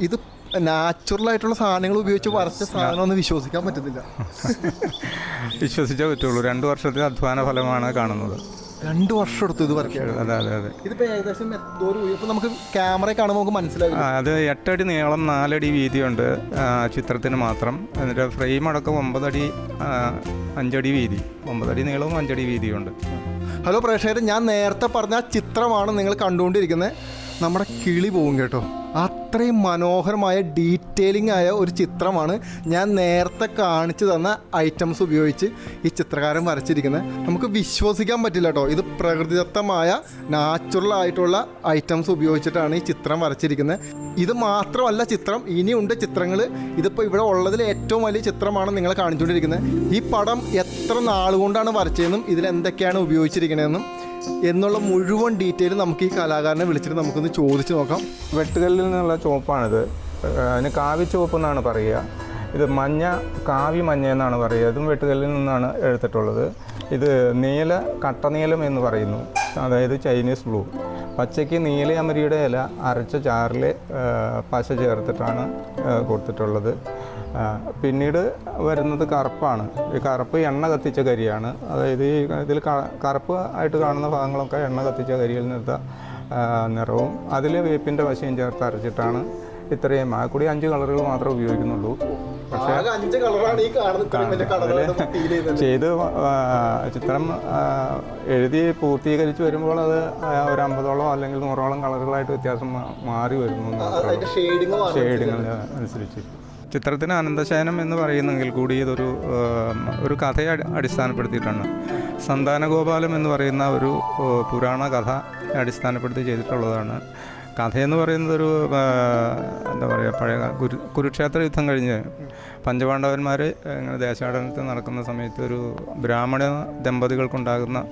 ഇത് നാച്ചുറൽ ആയിട്ടുള്ള സാധനങ്ങൾ ഉപയോഗിച്ച് വരച്ച സാധനമൊന്നും വിശ്വസിക്കാൻ പറ്റുന്നില്ല വിശ്വസിച്ചേ പറ്റുള്ളൂ. രണ്ട് വർഷത്തെ അധ്വാന ഫലമാണ് കാണുന്നത്. രണ്ട് വർഷം എടുത്തു ഇത് വരയ്ക്കാൻ. അതെ അതെ അതെ. ഇതിപ്പോ ഏകദേശം ഇപ്പൊ നമുക്ക് ക്യാമറ കാണുമ്പോൾ നമുക്ക് മനസ്സിലാകും അത് എട്ടടി നീളം നാലടി വീതിയുണ്ട്. ചിത്രത്തിന് മാത്രം. എന്നിട്ട് ഫ്രെയിം അടക്കം ഒമ്പതടി അഞ്ചടി വീതി. ഒമ്പതടി നീളവും അഞ്ചടി വീതിയുണ്ട്. ഹലോ പ്രേക്ഷകർ ഞാൻ നേരത്തെ പറഞ്ഞ ആ ചിത്രമാണ് നിങ്ങൾ കണ്ടുകൊണ്ടിരിക്കുന്നത്. നമ്മുടെ കിളി പോകും കേട്ടോ. അത്രയും മനോഹരമായ ഡീറ്റെയിലിംഗ് ആയ ഒരു ചിത്രമാണ് ഞാൻ നേരത്തെ കാണിച്ചു തന്ന ഐറ്റംസ് ഉപയോഗിച്ച് ഈ ചിത്രകാരൻ വരച്ചിരിക്കുന്നത്. നമുക്ക് വിശ്വസിക്കാൻ പറ്റില്ല കേട്ടോ. ഇത് പ്രകൃതിദത്തമായ നാച്ചുറൽ ആയിട്ടുള്ള ഐറ്റംസ് ഉപയോഗിച്ചിട്ടാണ് ഈ ചിത്രം വരച്ചിരിക്കുന്നത്. ഇത് മാത്രമല്ല ചിത്രം ഇനിയുണ്ട് ചിത്രങ്ങൾ ഇതിപ്പോൾ ഇവിടെ ഉള്ളതിൽ ഏറ്റവും വലിയ ചിത്രമാണ് നിങ്ങൾ കാണിച്ചുകൊണ്ടിരിക്കുന്നത്. ഈ പടം എത്ര നാളുകൊണ്ടാണ് വരച്ചതെന്നും ഇതിൽ എന്തൊക്കെയാണ് ഉപയോഗിച്ചിരിക്കുന്നതെന്നും എന്നുള്ള മുഴുവൻ ഡീറ്റെയിൽ നമുക്ക് ഈ കലാകാരനെ വിളിച്ചിട്ട് നമുക്കൊന്ന് ചോദിച്ചു നോക്കാം. വെട്ടുകല്ലിൽ നിന്നുള്ള ചുവപ്പാണിത്. അതിന് കാവി ചുവപ്പ് എന്നാണ് പറയുക. ഇത് മഞ്ഞ കാവി മഞ്ഞ എന്നാണ് പറയുക. ഇതും വെട്ടുകല്ലിൽ നിന്നാണ് എടുത്തിട്ടുള്ളത്. ഇത് നീല കട്ടനീലം എന്ന് പറയുന്നു. അതായത് ചൈനീസ് ബ്ലൂ. പച്ചയ്ക്ക് നീലയമരിയുടെ ഇല അരച്ച ചാറിൽ പശ ചേർത്തിട്ടാണ് കൊടുത്തിട്ടുള്ളത്. പിന്നീട് വരുന്നത് കറുപ്പാണ്. ഈ കറുപ്പ് എണ്ണ കത്തിച്ച കരിയാണ്. അതായത് ഈ ഇതിൽ കറുപ്പ് ആയിട്ട് കാണുന്ന ഭാഗങ്ങളൊക്കെ എണ്ണ കത്തിച്ച കരിയിൽ നിന്നെടുത്ത ആ, നിറവും അതിൽ വേപ്പിന്റെ വശയും ചേർത്ത് അരച്ചിട്ടാണ് ഇത്രയും ആ കൂടി അഞ്ച് കളറുകൾ മാത്രമേ ഉപയോഗിക്കുന്നുള്ളൂ. പക്ഷേ ചെയ്ത് ചിത്രം എഴുതി പൂർത്തീകരിച്ച് വരുമ്പോൾ അത് ഒരു അമ്പതോളം അല്ലെങ്കിൽ നൂറോളം കളറുകളായിട്ട് വ്യത്യാസം മാറി വരുന്നു. ഷെയ്ഡിങ്ങിന് അനുസരിച്ച്. ചിത്രത്തിന് അനന്തശയനം എന്ന് പറയുന്നെങ്കിൽ കൂടി ഇതൊരു ഒരു കഥയെ അടി- അടിസ്ഥാനപ്പെടുത്തിയിട്ടാണ്. സന്താനഗോപാലം എന്ന് പറയുന്ന ഒരു പുരാണ കഥ അടിസ്ഥാനപ്പെടുത്തി ചെയ്തിട്ടുള്ളതാണ്. കഥയെന്ന് പറയുന്നത് ഒരു എന്താ പറയുക പഴയ കുരു കുരുക്ഷേത്ര യുദ്ധം കഴിഞ്ഞ് പഞ്ചപാണ്ഡവന്മാർ ഇങ്ങനെ ദേശാടനത്തിൽ നടക്കുന്ന സമയത്ത് ഒരു ബ്രാഹ്മണ ദമ്പതികൾക്കുണ്ടാകുന്ന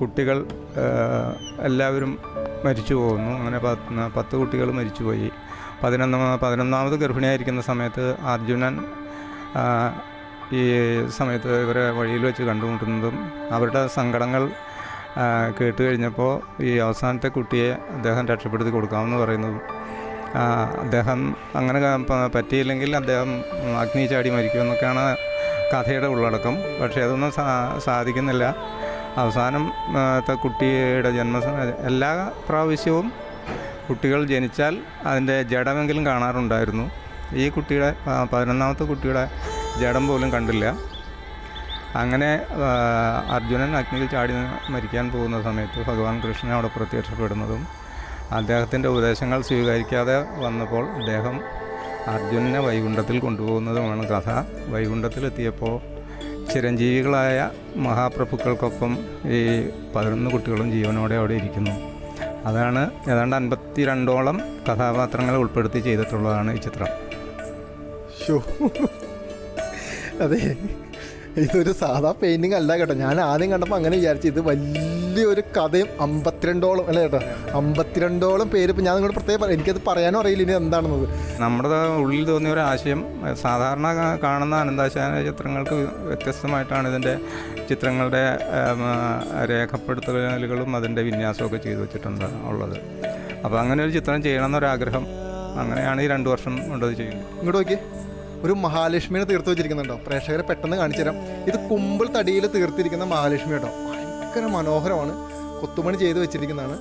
കുട്ടികൾ എല്ലാവരും മരിച്ചു പോകുന്നു. അങ്ങനെ പത്ത് പത്ത് കുട്ടികൾ മരിച്ചുപോയി. പതിനൊന്നാം പതിനൊന്നാമത് ഗർഭിണിയായിരിക്കുന്ന സമയത്ത് അർജുനൻ ഈ സമയത്ത് ഇവരെ വഴിയിൽ വെച്ച് കണ്ടുമുട്ടുന്നതും അവരുടെ സങ്കടങ്ങൾ കേട്ട് കഴിഞ്ഞപ്പോൾ ഈ അവസാനത്തെ കുട്ടിയെ അദ്ദേഹം രക്ഷപ്പെടുത്തി കൊടുക്കാമെന്ന് പറയുന്നതും അദ്ദേഹം അങ്ങനെ പറ്റിയില്ലെങ്കിൽ അദ്ദേഹം അഗ്നി ചാടി മരിക്കുമെന്നൊക്കെയാണ് കഥയുടെ ഉള്ളടക്കം. പക്ഷേ അതൊന്നും സാധിക്കുന്നില്ല. അവസാനം കുട്ടിയുടെ ജന്മ എല്ലാ പ്രാവശ്യവും കുട്ടികൾ ജനിച്ചാൽ അതിന്റെ ജഡമെങ്കിലും കാണാറുണ്ടായിരുന്നു. ഈ കുട്ടിയുടെ പതിനൊന്നാമത്തെ കുട്ടിയുടെ ജഡം പോലും കണ്ടില്ല. അങ്ങനെ അർജുനൻ അഗ്നിയിൽ ചാടി മരിക്കാൻ പോകുന്ന സമയത്ത് ഭഗവാൻ കൃഷ്ണൻ അവിടെ പ്രത്യക്ഷപ്പെടുന്നതും അദ്ദേഹത്തിന്റെ ഉപദേശങ്ങൾ സ്വീകരിക്കാതെ വന്നപ്പോൾ അദ്ദേഹം അർജുനനെ വൈകുണ്ഠത്തിൽ കൊണ്ടുപോകുന്നതുമാണ് കഥ. വൈകുണ്ഠത്തിലെത്തിയപ്പോൾ ചിരഞ്ജീവികളായ മഹാപ്രഭുക്കൾക്കൊപ്പം ഈ പതിനൊന്ന് കുട്ടികളും ജീവനോടെ അവിടെ ഇരിക്കുന്നു. അതാണ് ഏതാണ്ട് അൻപത്തി രണ്ടോളം കഥാപാത്രങ്ങളെ ഉൾപ്പെടുത്തി ചെയ്തിട്ടുള്ളതാണ് ഈ ചിത്രം. അതെ. ഇതൊരു സാധാ പെയിന്റിംഗ് അല്ല കേട്ടോ. ഞാൻ ആദ്യം കണ്ടപ്പോൾ അങ്ങനെ വിചാരിച്ചു. ഇത് വലിയൊരു കഥയും അമ്പത്തിരണ്ടോളം അല്ലേ കേട്ടോ? അമ്പത്തിരണ്ടോളം പേര് ഇപ്പം ഞാൻ നിങ്ങളോട് പ്രത്യേകം പറയാം. എനിക്കത് പറയാനും അറിയില്ല ഇനി എന്താണെന്നത്. നമ്മുടെ ഉള്ളിൽ തോന്നിയ ഒരു ആശയം സാധാരണ കാണുന്ന അനന്താശാന ചിത്രങ്ങൾക്ക് വ്യത്യസ്തമായിട്ടാണ് ഇതിന്റെ ചിത്രങ്ങളുടെ രേഖപ്പെടുത്തലുകളും അതിന്റെ വിന്യാസമൊക്കെ ചെയ്തു വെച്ചിട്ടുണ്ട് ഉള്ളത്. അപ്പോൾ അങ്ങനെ ഒരു ചിത്രം ചെയ്യണമെന്നൊരാഗ്രഹം അങ്ങനെയാണ് ഈ രണ്ട് വർഷം കൊണ്ടത് ചെയ്യുന്നത്. ഇങ്ങോട്ട് നോക്കിയേ. ഒരു മഹാലക്ഷ്മിനെ തീർത്ത് വെച്ചിരിക്കുന്നുണ്ടോ? പ്രേക്ഷകരെ പെട്ടെന്ന് കാണിച്ചു തരാം. ഇത് കുമ്പിൾ തടിയിൽ തീർത്തിരിക്കുന്ന മഹാലക്ഷ്മി കേട്ടോ. ഭയങ്കര മനോഹരമാണ്. കൊത്തുമണി ചെയ്ത് വെച്ചിരിക്കുന്നതാണ്.